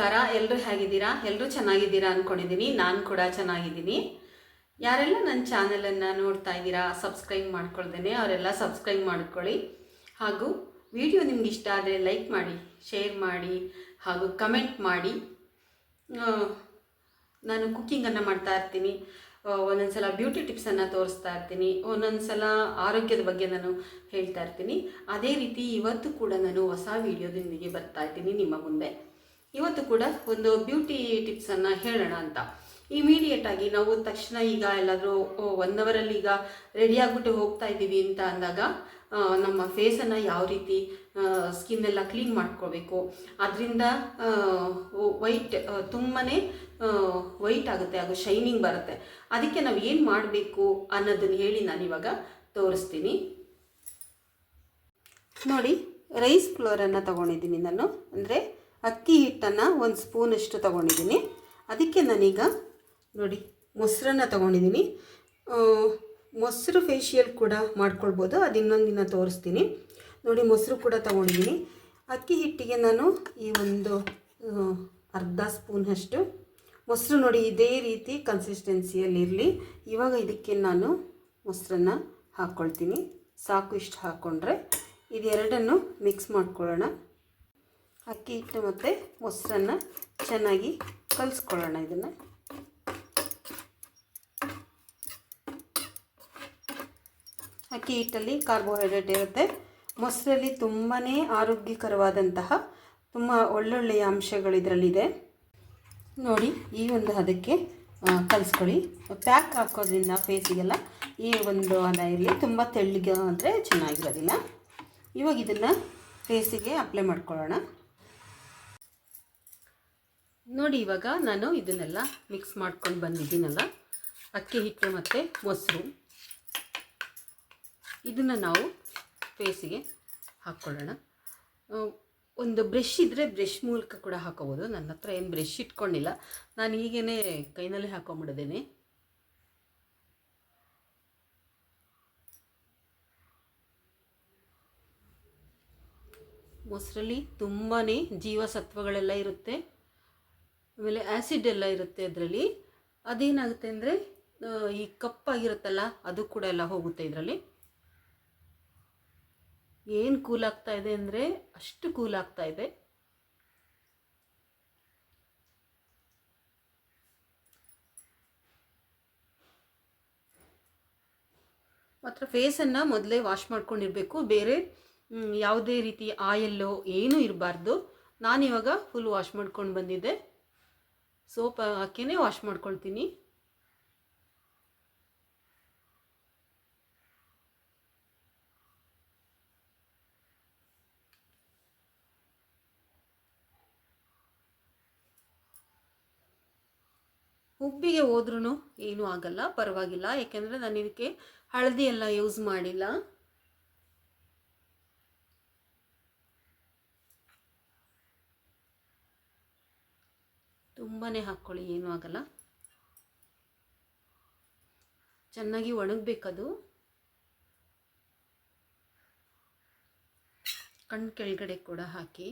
ನಮಸ್ಕಾರ ಎಲ್ಲರೂ ಹೇಗಿದ್ದೀರಾ? ಎಲ್ಲರೂ ಚೆನ್ನಾಗಿದ್ದೀರಾ ಅಂದ್ಕೊಂಡಿದ್ದೀನಿ ನಾನು ಕೂಡ ಚೆನ್ನಾಗಿದ್ದೀನಿ. ಯಾರೆಲ್ಲ ನನ್ನ ಚಾನಲನ್ನು ನೋಡ್ತಾ ಇದ್ದೀರಾ ಸಬ್ಸ್ಕ್ರೈಬ್ ಮಾಡ್ಕೊಳ್ದೇನೆ ಅವರೆಲ್ಲ ಸಬ್ಸ್ಕ್ರೈಬ್ ಮಾಡ್ಕೊಳ್ಳಿ. ಹಾಗೂ ವಿಡಿಯೋ ನಿಮ್ಗೆ ಇಷ್ಟ ಆದರೆ ಲೈಕ್ ಮಾಡಿ ಶೇರ್ ಮಾಡಿ, ಹಾಗೂ ಕಮೆಂಟ್ ಮಾಡಿ. ನಾನು ಕುಕ್ಕಿಂಗನ್ನು ಮಾಡ್ತಾ ಇರ್ತೀನಿ. ಒಂದೊಂದು ಸಲ ಬ್ಯೂಟಿ ಟಿಪ್ಸನ್ನು ತೋರಿಸ್ತಾ ಇರ್ತೀನಿ. ಒಂದೊಂದು ಸಲ ಆರೋಗ್ಯದ ಬಗ್ಗೆ ನಾನು ಹೇಳ್ತಾ ಇರ್ತೀನಿ. ಅದೇ ರೀತಿ ಇವತ್ತು ಕೂಡ ನಾನು ಹೊಸ ವಿಡಿಯೋದೊಂದಿಗೆ ಬರ್ತಾ ಇದ್ದೀನಿ ನಿಮ್ಮ ಮುಂದೆ. ಇವತ್ತು ಕೂಡ ಒಂದು ಬ್ಯೂಟಿ ಟಿಪ್ಸನ್ನು ಹೇಳೋಣ ಅಂತ. ಇಮಿಡಿಯೇಟ್ ಆಗಿ ನಾವು ತಕ್ಷಣ ಈಗ ಎಲ್ಲಾದರೂ ಒನ್ ಅವರಲ್ಲಿ ಈಗ ರೆಡಿ ಆಗಿಬಿಟ್ಟು ಹೋಗ್ತಾ ಇದ್ದೀವಿ ಅಂತ ಅಂದಾಗ ನಮ್ಮ ಫೇಸನ್ನು ಯಾವ ರೀತಿ ಸ್ಕಿನ್ ಎಲ್ಲ ಕ್ಲೀನ್ ಮಾಡ್ಕೋಬೇಕು. ಅದರಿಂದ ವೈಟ್ ತುಂಬಾ ವೈಟ್ ಆಗುತ್ತೆ, ಹಾಗೂ ಶೈನಿಂಗ್ ಬರುತ್ತೆ. ಅದಕ್ಕೆ ನಾವು ಏನು ಮಾಡಬೇಕು ಅನ್ನೋದನ್ನು ಹೇಳಿ ನಾನು ಇವಾಗ ತೋರಿಸ್ತೀನಿ. ನೋಡಿ ರೈಸ್ ಫ್ಲೋರನ್ನು ತಗೊಂಡಿದ್ದೀನಿ ನಾನು. ಅಂದರೆ ಅಕ್ಕಿ ಹಿಟ್ಟನ್ನು ಒಂದು ಸ್ಪೂನಷ್ಟು ತೊಗೊಂಡಿದ್ದೀನಿ. ಅದಕ್ಕೆ ನಾನೀಗ ನೋಡಿ, ಮೊಸರನ್ನು ತಗೊಂಡಿದ್ದೀನಿ. ಮೊಸರು ಫೇಶಿಯಲ್ ಕೂಡ ಮಾಡ್ಕೊಳ್ಬೋದು. ಅದು ಇನ್ನೊಂದು ದಿನ ತೋರಿಸ್ತೀನಿ. ನೋಡಿ, ಮೊಸರು ಕೂಡ ತೊಗೊಂಡಿದ್ದೀನಿ. ಅಕ್ಕಿ ಹಿಟ್ಟಿಗೆ ನಾನು ಈ ಒಂದು ಅರ್ಧ ಸ್ಪೂನಷ್ಟು ಮೊಸರು ನೋಡಿ, ಇದೇ ರೀತಿ ಕನ್ಸಿಸ್ಟೆನ್ಸಿಯಲ್ಲಿರಲಿ ಇವಾಗ ಇದಕ್ಕೆ ನಾನು ಮೊಸರನ್ನು ಹಾಕ್ಕೊಳ್ತೀನಿ ಸಾಕು ಇಷ್ಟು ಹಾಕ್ಕೊಂಡ್ರೆ ಇದೆರಡನ್ನು ಮಿಕ್ಸ್ ಮಾಡ್ಕೊಳ್ಳೋಣ. ಅಕ್ಕಿ ಹಿಟ್ಟು ಮತ್ತು ಮೊಸರನ್ನು ಚೆನ್ನಾಗಿ ಕಲಿಸ್ಕೊಳ್ಳೋಣ ಇದನ್ನು. ಅಕ್ಕಿ ಹಿಟ್ಟಲ್ಲಿ ಕಾರ್ಬೋಹೈಡ್ರೇಟ್ ಇರುತ್ತೆ. ಮೊಸರಲ್ಲಿ ತುಂಬಾ ಆರೋಗ್ಯಕರವಾದಂತಹ ತುಂಬ ಒಳ್ಳೊಳ್ಳೆಯ ಅಂಶಗಳು ಇದರಲ್ಲಿದೆ. ನೋಡಿ, ಈ ಒಂದು ಹದಕ್ಕೆ ಕಲಿಸ್ಕೊಳ್ಳಿ. ಪ್ಯಾಕ್ ಹಾಕೋದ್ರಿಂದ ಫೇಸಿಗೆಲ್ಲ ಈ ಒಂದು ಹದ ಇರಲಿ. ತುಂಬ ತೆಳ್ಳಗೆ ಅಂದರೆ ಚೆನ್ನಾಗಿರೋದಿಲ್ಲ. ಇವಾಗ ಇದನ್ನು ಫೇಸಿಗೆ ಅಪ್ಲೈ ಮಾಡ್ಕೊಳ್ಳೋಣ. ನೋಡಿ ಇವಾಗ ನಾನು ಇದನ್ನೆಲ್ಲ ಮಿಕ್ಸ್ ಮಾಡ್ಕೊಂಡು ಬಂದಿದ್ದೀನಲ್ಲ? ಅಕ್ಕಿ, ಹಿಟ್ಟು ಮತ್ತು ಮೊಸರು. ಇದನ್ನು ನಾವು ಫೇಸಿಗೆ ಹಾಕ್ಕೊಳ್ಳೋಣ. ಒಂದು ಬ್ರಷ್ ಇದ್ದರೆ ಬ್ರಷ್ ಮೂಲಕ ಕೂಡ ಹಾಕೋಬೋದು. ನನ್ನ ಹತ್ರ ಏನು ಬ್ರಷ್ ಇಟ್ಕೊಂಡಿಲ್ಲ. ನಾನು ಹೀಗೇ ಕೈನಲ್ಲಿ ಹಾಕೊಂಬಿಡಿದ್ದೇನೆ ಮೊಸರಲ್ಲಿ ತುಂಬಾ ಜೀವಸತ್ವಗಳೆಲ್ಲ ಇರುತ್ತೆ. ಆಮೇಲೆ ಆ್ಯಸಿಡ್ ಎಲ್ಲ ಇರುತ್ತೆ ಅದರಲ್ಲಿ. ಅದೇನಾಗುತ್ತೆ ಅಂದರೆ ಈ ಕಪ್ಪಾಗಿರುತ್ತಲ್ಲ, ಅದು ಕೂಡ ಎಲ್ಲ ಹೋಗುತ್ತೆ ಇದರಲ್ಲಿ. ಏನು ಕೂಲ್ ಆಗ್ತಾ ಇದೆ ಅಂದರೆ, ಅಷ್ಟು ಕೂಲ್ ಆಗ್ತಾ ಇದೆ. ಮಾತ್ರ ಫೇಸನ್ನು ಮೊದಲೇ ವಾಶ್ ಮಾಡ್ಕೊಂಡಿರಬೇಕು. ಬೇರೆ ಯಾವುದೇ ರೀತಿ ಆಯಲ್ಲು ಏನೂ ಇರಬಾರ್ದು. ನಾನಿವಾಗ ಫುಲ್ ವಾಶ್ ಮಾಡ್ಕೊಂಡು ಬಂದಿದ್ದೆ. ಸೋಪ್ ಹಾಕಿನೇ ವಾಶ್ ಮಾಡ್ಕೊಳ್ತೀನಿ. ಉಬ್ಬಿಗೆ ಹೋದ್ರೂ ಏನೂ ಆಗಲ್ಲ, ಪರವಾಗಿಲ್ಲ. ಯಾಕೆಂದರೆ ನಾನು ಇದಕ್ಕೆ ಹಳದಿ ಎಲ್ಲ ಯೂಸ್ ಮಾಡಿಲ್ಲ. ತುಂಬಾ ಹಾಕ್ಕೊಳ್ಳಿ ಏನೂ ಆಗಲ್ಲ. ಚೆನ್ನಾಗಿ ಒಣಗಬೇಕದು. ಕಣ್ಣು ಕೆಳಗಡೆ ಕೂಡ ಹಾಕಿ.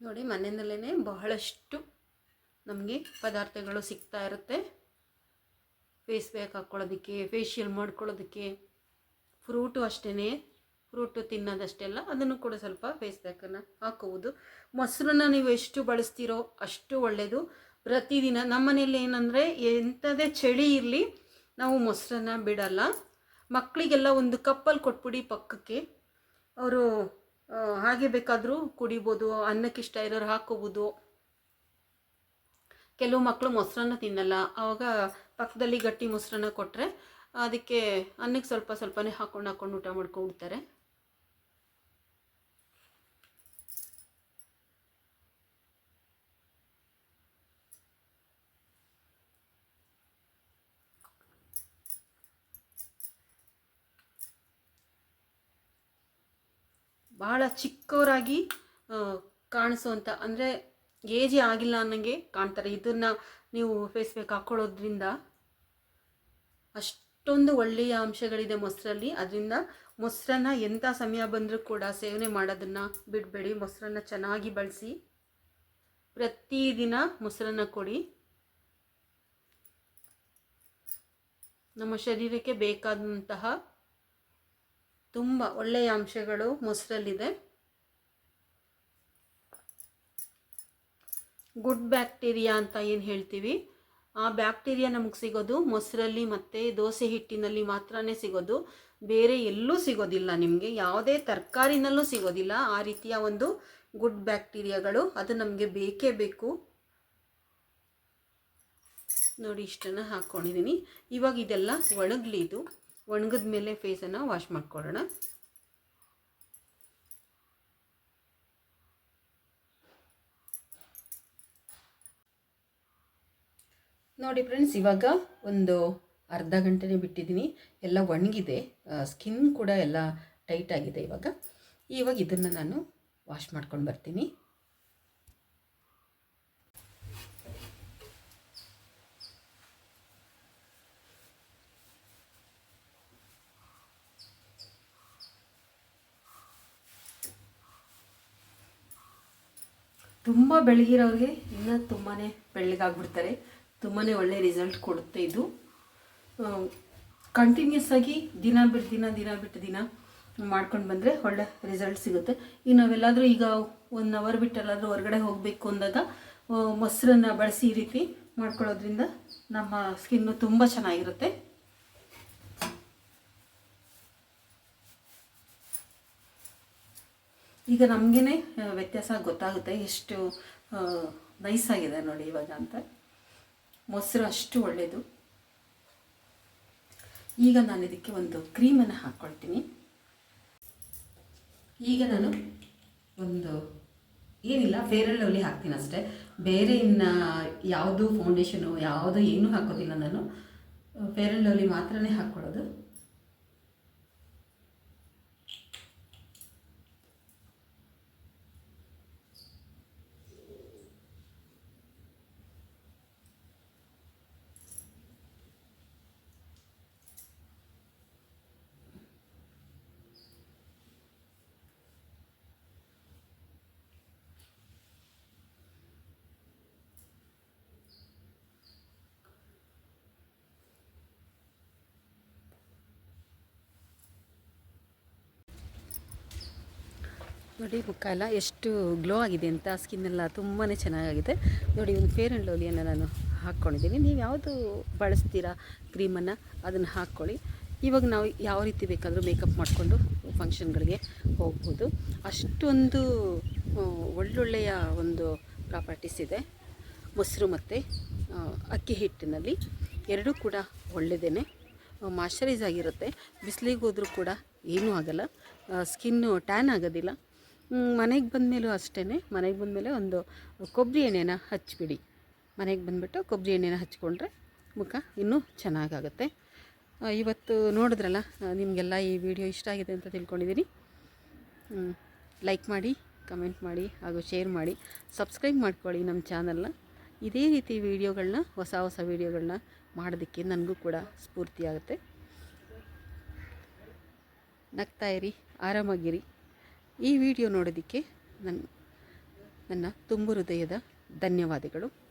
ನೋಡಿ, ಮನೆಯಲ್ಲೇ ಬಹಳಷ್ಟು ನಮಗೆ ಪದಾರ್ಥಗಳು ಸಿಗ್ತಾ ಇರುತ್ತೆ. ಫೇಸ್ ಪ್ಯಾಕ್ ಹಾಕ್ಕೊಳ್ಳೋದಕ್ಕೆ ಫೇಶಿಯಲ್ ಮಾಡ್ಕೊಳ್ಳೋದಕ್ಕೆ ಫ್ರೂಟು ಅಷ್ಟೇ ಫ್ರೂಟು ತಿನ್ನೋದಷ್ಟೆಲ್ಲ ಅದನ್ನು ಕೂಡ ಸ್ವಲ್ಪ ಫೇಸ್ ಪ್ಯಾಕನ್ನು ಹಾಕೋಬೋದು ಮೊಸರನ್ನ ನೀವು ಎಷ್ಟು ಬಳಸ್ತೀರೋ ಅಷ್ಟು ಒಳ್ಳೆಯದು ಪ್ರತಿದಿನ ನಮ್ಮ ಮನೇಲಿ ಏನಂದರೆ ಎಂಥದೇ ಚಳಿ ಇರಲಿ ನಾವು ಮೊಸರನ್ನ ಬಿಡಲ್ಲ. ಮಕ್ಕಳಿಗೆಲ್ಲ ಒಂದು ಕಪ್ಪಲ್ಲಿ ಕೊಟ್ಬಿಡಿ ಪಕ್ಕಕ್ಕೆ. ಅವರು ಹಾಗೆ ಬೇಕಾದರೂ ಕುಡಿಬೋದು, ಅನ್ನಕ್ಕೆ ಇಷ್ಟ ಇರೋರು ಹಾಕೋಬೋದು ಕೆಲವು ಮಕ್ಕಳು ಮೊಸರನ್ನ ತಿನ್ನಲ್ಲ. ಆವಾಗ ಪಕ್ಕದಲ್ಲಿ ಗಟ್ಟಿ ಮೊಸರನ್ನ ಕೊಟ್ಟರೆ ಅದಕ್ಕೆ ಅನ್ನಕ್ಕೆ ಸ್ವಲ್ಪ ಸ್ವಲ್ಪನೇ ಹಾಕ್ಕೊಂಡು ಹಾಕೊಂಡು ಊಟ ಮಾಡ್ಕೊಂಡ್ಬಿಡ್ತಾರೆ ಬಹಳ ಚಿಕ್ಕವರಾಗಿ ಕಾಣಿಸುವಂಥ ಅಂದರೆ ಏಜೇ ಆಗಿಲ್ಲ ಅನ್ನಂಗೆ ಕಾಣ್ತಾರೆ. ಇದನ್ನು ನೀವು ಫೇಸ್ ಪ್ಯಾಕ್ ಹಾಕ್ಕೊಳ್ಳೋದ್ರಿಂದ ಅಷ್ಟೊಂದು ಒಳ್ಳೆಯ ಅಂಶಗಳಿದೆ ಮೊಸರಲ್ಲಿ. ಅದರಿಂದ ಮೊಸರನ್ನ ಎಂಥ ಸಮಯ ಬಂದರೂ ಕೂಡ ಸೇವನೆ ಮಾಡೋದನ್ನು ಬಿಡಬೇಡಿ. ಮೊಸರನ್ನ ಚೆನ್ನಾಗಿ ಬಳಸಿ ಪ್ರತಿದಿನ ಮೊಸರನ್ನ ಕೊಡಿ. ನಮ್ಮ ಶರೀರಕ್ಕೆ ಬೇಕಾದಂತಹ ತುಂಬ ಒಳ್ಳೆಯ ಅಂಶಗಳು ಮೊಸರಲ್ಲಿದೆ. ಗುಡ್ ಬ್ಯಾಕ್ಟೀರಿಯಾ ಅಂತ ಏನು ಹೇಳ್ತೀವಿ? ಆ ಬ್ಯಾಕ್ಟೀರಿಯಾ ನಮಗೆ ಸಿಗೋದು ಮೊಸರಲ್ಲಿ ಮತ್ತು ದೋಸೆ ಹಿಟ್ಟಿನಲ್ಲಿ ಮಾತ್ರನೇ ಸಿಗೋದು. ಬೇರೆ ಎಲ್ಲೂ ಸಿಗೋದಿಲ್ಲ ನಿಮಗೆ. ಯಾವುದೇ ತರಕಾರಿನಲ್ಲೂ ಸಿಗೋದಿಲ್ಲ. ಆ ರೀತಿಯ ಒಂದು ಗುಡ್ ಬ್ಯಾಕ್ಟೀರಿಯಾಗಳು. ಅದು ನಮಗೆ ಬೇಕೇ ಬೇಕು. ನೋಡಿ ಇಷ್ಟನ್ನು ಹಾಕ್ಕೊಂಡಿದ್ದೀನಿ ಇವಾಗ ಇದೆಲ್ಲ ಒಣಗಲಿ ಇದು ಒಣಗಿದ ಮೇಲೆ ಫೇಸನ್ನು ವಾಶ್ ಮಾಡ್ಕೊಳ್ಳೋಣ. ನೋಡಿ ಫ್ರೆಂಡ್ಸ್ ಇವಾಗ ಒಂದು ಅರ್ಧ ಗಂಟೆನೇ ಬಿಟ್ಟಿದ್ದೀನಿ. ಎಲ್ಲ ಒಣಗಿದೆ. ಸ್ಕಿನ್ ಕೂಡ ಎಲ್ಲ ಟೈಟ್ ಆಗಿದೆ ಇವಾಗ. ಇವಾಗ ಇದನ್ನು ನಾನು ವಾಶ್ ಮಾಡ್ಕೊಂಡು ಬರ್ತೀನಿ. ತುಂಬ ಬೆಳಗಿರೋರಿಗೆ ಇನ್ನೂ ತುಂಬಾ ಬೆಳ್ಳಗಾಗ್ಬಿಡ್ತಾರೆ ತುಂಬಾ ಒಳ್ಳೆ ರಿಸಲ್ಟ್ ಕೊಡುತ್ತೆ ಇದು. ಕಂಟಿನ್ಯೂಸ್ ಆಗಿ ದಿನ ಬಿಟ್ಟು ದಿನ ದಿನ ಬಿಟ್ಟು ದಿನ ಮಾಡ್ಕೊಂಡು ಬಂದರೆ ಒಳ್ಳೆ ರಿಸಲ್ಟ್ ಸಿಗುತ್ತೆ. ಈಗ ನಾವೆಲ್ಲಾದರೂ ಈಗ ಒನ್ ಅವರ್ ಬಿಟ್ಟು ಎಲ್ಲಾದರೂ ಹೊರಗಡೆ ಹೋಗಬೇಕು ಅಂದಾಗ ಮೊಸರನ್ನು ಬಳಸಿ ಈ ರೀತಿ ಮಾಡ್ಕೊಳ್ಳೋದ್ರಿಂದ ನಮ್ಮ ಸ್ಕಿನ್ನು ತುಂಬ ಚೆನ್ನಾಗಿರುತ್ತೆ. ಈಗ ನಮಗೇ ವ್ಯತ್ಯಾಸ ಗೊತ್ತಾಗುತ್ತೆ ಎಷ್ಟು ನೈಸ್ ಆಗಿದೆ ನೋಡಿ ಇವಾಗ ಅಂತ. ಮೊಸರು ಅಷ್ಟು ಒಳ್ಳೆಯದು ಈಗ ನಾನು ಇದಕ್ಕೆ ಒಂದು ಕ್ರೀಮನ್ನು ಹಾಕ್ಕೊಳ್ತೀನಿ ಈಗ ನಾನು ಒಂದು, ಏನಿಲ್ಲ ಫೇರ್ ಅಂಡ್ ಲವ್ಲಿ ಹಾಕ್ತೀನಿ ಅಷ್ಟೇ. ಬೇರೆ ಇನ್ನು ಯಾವುದು ಫೌಂಡೇಶನು ಯಾವುದು ಏನೂ ಹಾಕೋದಿಲ್ಲ ನಾನು. ಫೇರ್ ಆ್ಯಂಡ್ ಲವ್ಲಿ ಮಾತ್ರನೇ ಹಾಕ್ಕೊಳ್ಳೋದು. ನೋಡಿ ಮುಖ ಎಲ್ಲ ಎಷ್ಟು ಗ್ಲೋ ಆಗಿದೆ ಅಂತ ಸ್ಕಿನ್ ಎಲ್ಲ ತುಂಬಾ ಚೆನ್ನಾಗಿದೆ ನೋಡಿ, ಒಂದು ಫೇರ್ ಆ್ಯಂಡ್ ಲವ್ಲಿಯನ್ನು ನಾನು ಹಾಕ್ಕೊಂಡಿದ್ದೀನಿ. ನೀವು ಯಾವುದು ಬಳಸ್ತೀರಾ ಕ್ರೀಮನ್ನು ಅದನ್ನು ಹಾಕ್ಕೊಳ್ಳಿ. ಇವಾಗ ನಾವು ಯಾವ ರೀತಿ ಬೇಕಾದರೂ ಮೇಕಪ್ ಮಾಡಿಕೊಂಡು ಫಂಕ್ಷನ್ಗಳಿಗೆ ಹೋಗ್ಬೋದು. ಅಷ್ಟೊಂದು ಒಳ್ಳೊಳ್ಳೆಯ ಒಂದು ಪ್ರಾಪರ್ಟೀಸ್ ಇದೆ. ಮೊಸರು ಮತ್ತು ಅಕ್ಕಿ ಹಿಟ್ಟಿನಲ್ಲಿ. ಎರಡೂ ಕೂಡ ಒಳ್ಳೆಯದೇ ಮಾಶ್ಚರೈಸ್ ಆಗಿರುತ್ತೆ. ಬಿಸಿಲಿಗೆ ಹೋದರೂ ಕೂಡ ಏನೂ ಆಗಲ್ಲ. ಸ್ಕಿನ್ನು ಟ್ಯಾನ್ ಆಗೋದಿಲ್ಲ. ಮನೆಗೆ ಬಂದಮೇಲೂ ಅಷ್ಟೇ ಮನೆಗೆ ಬಂದಮೇಲೆ ಒಂದು ಕೊಬ್ಬರಿ ಎಣ್ಣೆನ ಹಚ್ಚಿಬಿಡಿ ಮನೆಗೆ ಬಂದುಬಿಟ್ಟು ಕೊಬ್ಬರಿ ಎಣ್ಣೆನ ಹಚ್ಕೊಂಡ್ರೆ ಮುಖ ಇನ್ನೂ ಚೆನ್ನಾಗಾಗುತ್ತೆ. ಇವತ್ತು ನೋಡಿದ್ರಲ್ಲ ನಿಮಗೆಲ್ಲ ಈ ವಿಡಿಯೋ ಇಷ್ಟ ಆಗಿದೆ ಅಂತ ತಿಳ್ಕೊಂಡಿದ್ದೀನಿ ಲೈಕ್ ಮಾಡಿ, ಕಮೆಂಟ್ ಮಾಡಿ, ಹಾಗೂ ಶೇರ್ ಮಾಡಿ. ಸಬ್ಸ್ಕ್ರೈಬ್ ಮಾಡ್ಕೊಳ್ಳಿ ನಮ್ಮ ಚಾನಲ್ನ. ಇದೇ ರೀತಿ ವೀಡಿಯೋಗಳನ್ನ ಹೊಸ ಹೊಸ ವೀಡಿಯೋಗಳನ್ನ ಮಾಡೋದಕ್ಕೆ ನನಗೂ ಕೂಡ ಸ್ಫೂರ್ತಿ ಆಗುತ್ತೆ ನಗ್ತಾ ಇರಿ, ಆರಾಮಾಗಿರಿ. ಈ ವಿಡಿಯೋ ನೋಡೋದಕ್ಕೆ ನನ್ನ ನನ್ನ ತುಂಬು ಹೃದಯದ ಧನ್ಯವಾದಗಳು.